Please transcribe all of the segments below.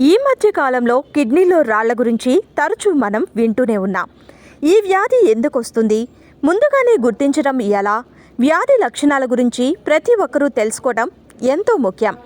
ఈ మధ్య కాలంలో కిడ్నీలో రాళ్ళ గురించి తరచూ మనం వింటూనే ఉన్నాం. ఈ వ్యాధి ఎందుకు వస్తుంది? ముందుగానే గుర్తించడం ఎలా? వ్యాధి లక్షణాల గురించి ప్రతి ఒక్కరూ తెలుసుకోవడం ఎంతో ముఖ్యం.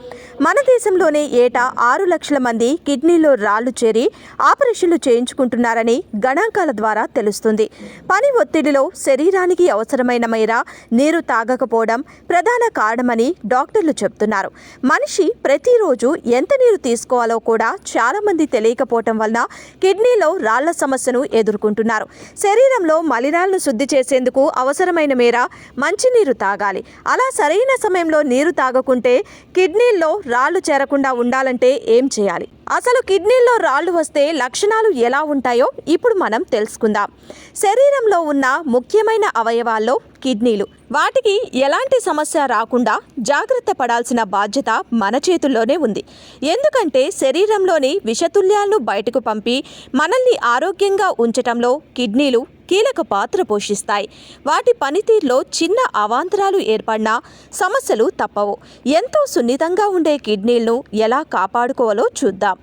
మన దేశంలోనే ఏటా ఆరు లక్షల మంది కిడ్నీలో రాళ్ళు చేరి ఆపరేషన్లు చేయించుకుంటున్నారని గణాంకాల ద్వారా తెలుస్తుంది. పని ఒత్తిడిలో శరీరానికి అవసరమైన మేర నీరు తాగకపోవడం ప్రధాన కారణమని డాక్టర్లు చెప్తున్నారు మనిషి ప్రతిరోజు ఎంత నీరు తీసుకోవాలో కూడా చాలామంది తెలియకపోవటం వలన కిడ్నీలో రాళ్ళ సమస్యను ఎదుర్కొంటున్నారు. శరీరంలో మలినాలను శుద్ధి చేసేందుకు అవసరమైన మేర మంచినీరు తాగాలి. అలా సరైన సమయంలో నీరు తాగకుంటే కిడ్నీల్లో రాళ్ళు చేరకుండా ఉండాలంటే ఏం చేయాలి? అసలు కిడ్నీల్లో రాళ్ళు వస్తే లక్షణాలు ఎలా ఉంటాయో ఇప్పుడు మనం తెలుసుకుందాం. శరీరంలో ఉన్న ముఖ్యమైన అవయవాల్లో కిడ్నీలు. వాటికి ఎలాంటి సమస్య రాకుండా జాగ్రత్త పడాల్సిన బాధ్యత మన చేతుల్లోనే ఉంది. ఎందుకంటే శరీరంలోని విషతుల్యాలను బయటకు పంపి మనల్ని ఆరోగ్యంగా ఉంచటంలో కిడ్నీలు కీలక పాత్ర పోషిస్తాయి. వాటి పనితీరులో చిన్న అవాంతరాలు ఏర్పడినా సమస్యలు తప్పవు. ఎంతో సున్నితంగా ఉండే కిడ్నీలను ఎలా కాపాడుకోవాలో చూద్దాం.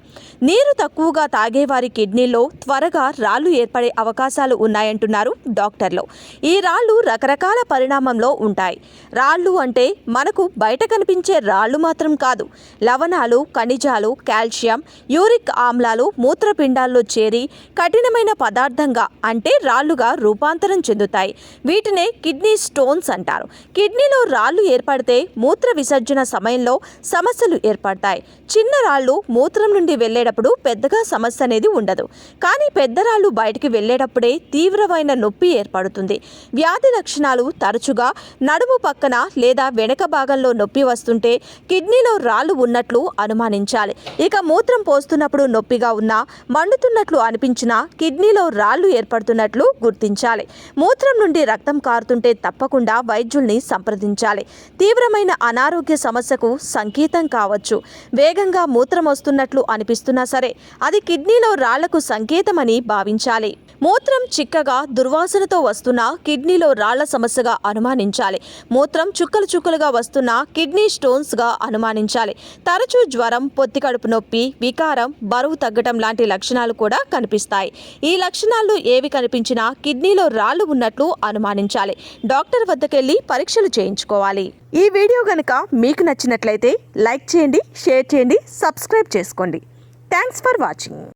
నీరు తక్కువగా తాగేవారి కిడ్నీలో త్వరగా రాళ్ళు ఏర్పడే అవకాశాలు ఉన్నాయంటున్నారు డాక్టర్లు. ఈ రాళ్ళు రకరకాల పరిణామంలో ఉంటాయి. రాళ్ళు అంటే మనకు బయట కనిపించే రాళ్ళు మాత్రం కాదు. లవణాలు ఖనిజాలు కాల్షియం యూరిక్ ఆమ్లాలు మూత్రపిండాల్లో చేరి కఠినమైన పదార్థంగా అంటే రాళ్ళుగా రూపాంతరం చెందుతాయి. వీటినే కిడ్నీ స్టోన్స్ అంటారు. కిడ్నీలో రాళ్ళు ఏర్పడితే మూత్ర విసర్జన సమయంలో సమస్యలు ఏర్పడతాయి. చిన్న రాళ్ళు మూత్రం నుండి వెళ్ళేటప్పుడు పెద్దగా సమస్య అనేది ఉండదు. కానీ పెద్ద రాళ్ళు బయటికి వెళ్ళేటప్పుడే తీవ్రమైన నొప్పి ఏర్పడుతుంది. వ్యాధి లక్షణాలు తరచుగా నడుము పక్కన లేదా వెనక భాగంలో నొప్పి వస్తుంటే కిడ్నీలో రాళ్ళు ఉన్నట్లు అనుమానించాలి. ఇక మూత్రం పోస్తున్నప్పుడు నొప్పిగా ఉన్నా మండుతున్నట్లు అనిపించినా కిడ్నీలో రాళ్ళు ఏర్పడుతున్నట్లు గుర్తించాలి. మూత్రం నుండి రక్తం కారుతుంటే తప్పకుండా వైద్యుల్ని సంప్రదించాలి. తీవ్రమైన అనారోగ్య సమస్యకు సంకేతం కావచ్చు. వేగంగా మూత్రం వస్తున్నట్లు అనిపిస్తున్నా సరే అది కిడ్నీలో రాళ్ళకు సంకేతమని భావించాలి. మూత్రం చిక్కగా దుర్వాసనతో వస్తున్న కిడ్నీలో రాళ్ళ సమస్యగా అనుమానించాలి. మూత్రం చుక్కలు చుక్కలుగా వస్తున్న కిడ్నీ స్టోన్స్గా అనుమానించాలి. తరచూ జ్వరం పొత్తి కడుపు నొప్పి వికారం బరువు తగ్గటం లాంటి లక్షణాలు కూడా కనిపిస్తాయి. ఈ లక్షణాలు ఏవి కనిపించినా కిడ్నీలో రాళ్ళు ఉన్నట్లు అనుమానించాలి. డాక్టర్ వద్దకెళ్ళి పరీక్షలు చేయించుకోవాలి. ఈ వీడియో కనుక మీకు నచ్చినట్లయితే లైక్ చేయండి షేర్ చేయండి సబ్స్క్రైబ్ చేసుకోండి. Thanks for watching.